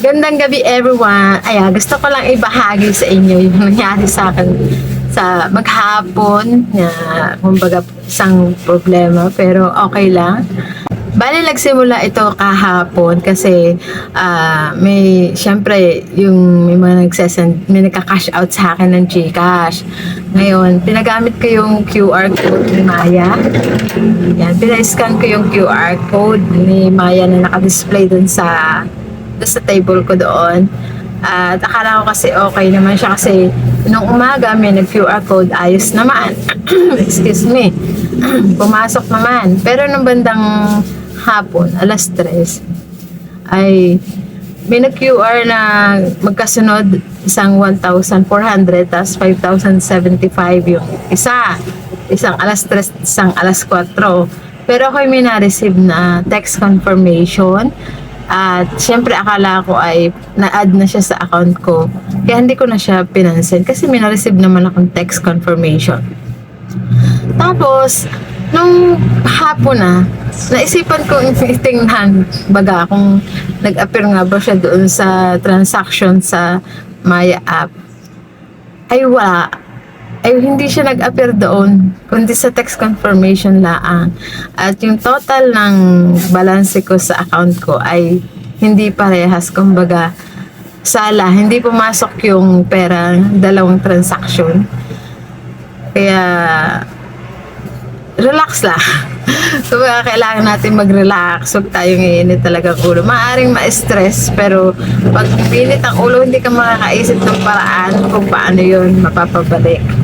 Gandang gabi everyone. Ay, gusto ko lang ibahagi sa inyo yung nangyari sa akin sa maghapon na kumbaga isang problema pero okay lang. Bali nagsimula ito kahapon kasi ah, may syempre yung may mga nagsesend may nagka-cash out sa akin ng GCash. Ngayon, pinagamit ko yung QR code ni Maya. Yan, pina-scan ko yung QR code ni Maya na naka-display dun sa doon sa table ko doon. At akala ko kasi okay naman siya kasi nung umaga may nag-QR code, ayos naman. Excuse me. Pumasok naman. Pero nung bandang hapon, alas 3, ay may nag-QR na magkasunod isang 1,400 tapos 5,075 yung isa. Isang alas 3, isang alas 4. Pero ako may na-receive na text confirmation at syempre akala ko ay na-add na siya sa account ko. Kaya hindi ko na siya pinansin kasi may na-receive naman akong text confirmation. Tapos, nung hapon na, naisipan ko itingnan baga kung nag-appear nga ba siya doon sa transaction sa Maya app. Ay wala. Ay hindi siya nag-appear doon, kundi sa text confirmation laang. At yung total ng balance ko sa account ko ay hindi parehas. Kumbaga, sala, hindi pumasok yung pera dalawang transaction. Kaya, relax lang. so, kailangan natin mag-relax. Huwag tayong iinit talaga ulo. Maaring ma-stress, pero pag pinit ang ulo, hindi ka makakaisip ng paraan kung paano yun mapapabalik.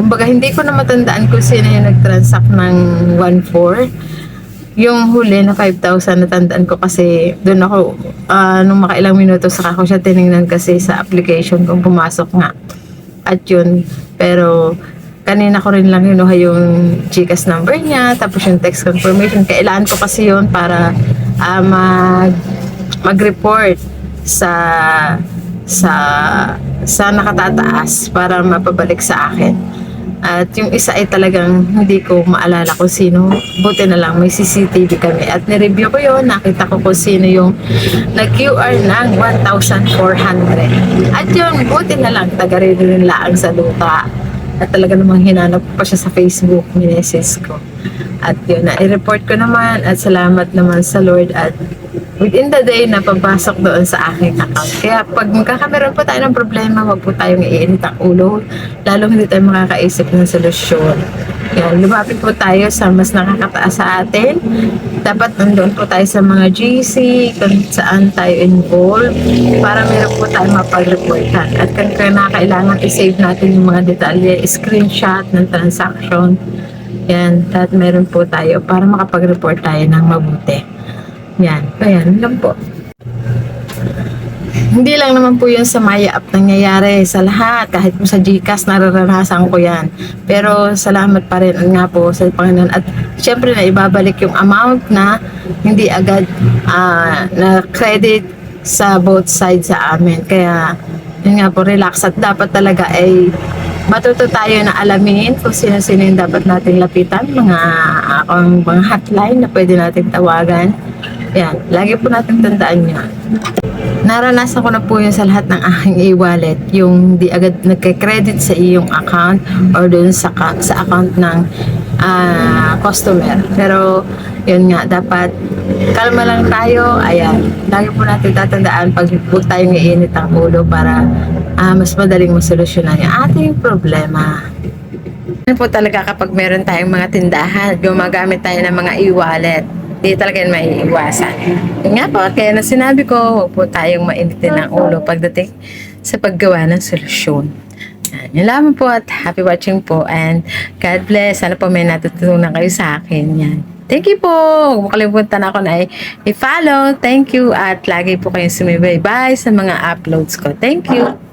Kumbaga, hindi ko na matandaan kung sino yung nag-transact ng 1.4. Yung huli na 5,000 natandaan ko kasi doon ako, ah, nung makailang minuto saka ko siya tinignan kasi sa application kung pumasok nga. At yun, pero kanina ko rin lang hinuha yung Gcash number niya, tapos yung text confirmation. Kailangan ko kasi yun para ah, mag, mag-report sa sa sa nakatataas para mapabalik sa akin. At yung isa ay talagang hindi ko maalala kung sino. Buti na lang may CCTV kami. At nireview ko yun, nakita ko kung sino yung nag-QR ng 1,400. At yun, buti na lang, taga rin laang sa lupa. At talaga namang hinanap pa siya sa Facebook, minesis ko. At yun, na-report ko naman at salamat naman sa Lord at within the day na papasok doon sa aking account. Kaya pag magkakameron po tayo ng problema, wag po tayong iinit ang ulo, lalo hindi tayo makakaisip ng solusyon. Yan, lumapit po tayo sa mas nakakataas sa atin. Dapat nandun po tayo sa mga GC, kung saan tayo involved, para meron po tayo mapag-reportan. At kung kailangan i-save natin yung mga detalye, screenshot ng transaction, yan, at meron po tayo para makapag-report tayo ng mabuti. Yan, ayan lang po. Hindi lang naman po yun sa Maya app nangyayari sa lahat. Kahit po sa Gcash, nararanasan ko yan. Pero salamat pa rin nga po sa Panginoon. At syempre na ibabalik yung amount na hindi agad ah, na credit sa both sides sa amin. Kaya yun nga po, relax. At dapat talaga ay matuto tayo na alamin kung sino-sino yung dapat nating lapitan, mga, akong mga hotline na pwede nating tawagan. Yan, lagi po natin tandaan yun. Naranasan ko na po yun sa lahat ng aking e-wallet, yung di agad nagka-credit sa iyong account or dun sa, sa account ng ah, customer. Pero, yun nga, dapat kalma lang tayo. Ayan, lagi po natin tatandaan pag huwag tayong iinit ang ulo para ah, mas madaling masolusyonan yung ating problema. Ano po talaga kapag meron tayong mga tindahan, gumagamit tayo ng mga e-wallet, di talaga yan may iwasan. Yun nga po, kaya na sinabi ko, huwag po tayong mainitin ng ulo pagdating sa paggawa ng solusyon. Yan, yun lamang po at happy watching po and God bless. Sana po may natutunan kayo sa akin. Yan. Thank you po. Huwag mo ako na i-follow. Thank you at lagi po kayong sumibaybay sa mga uploads ko. Thank you.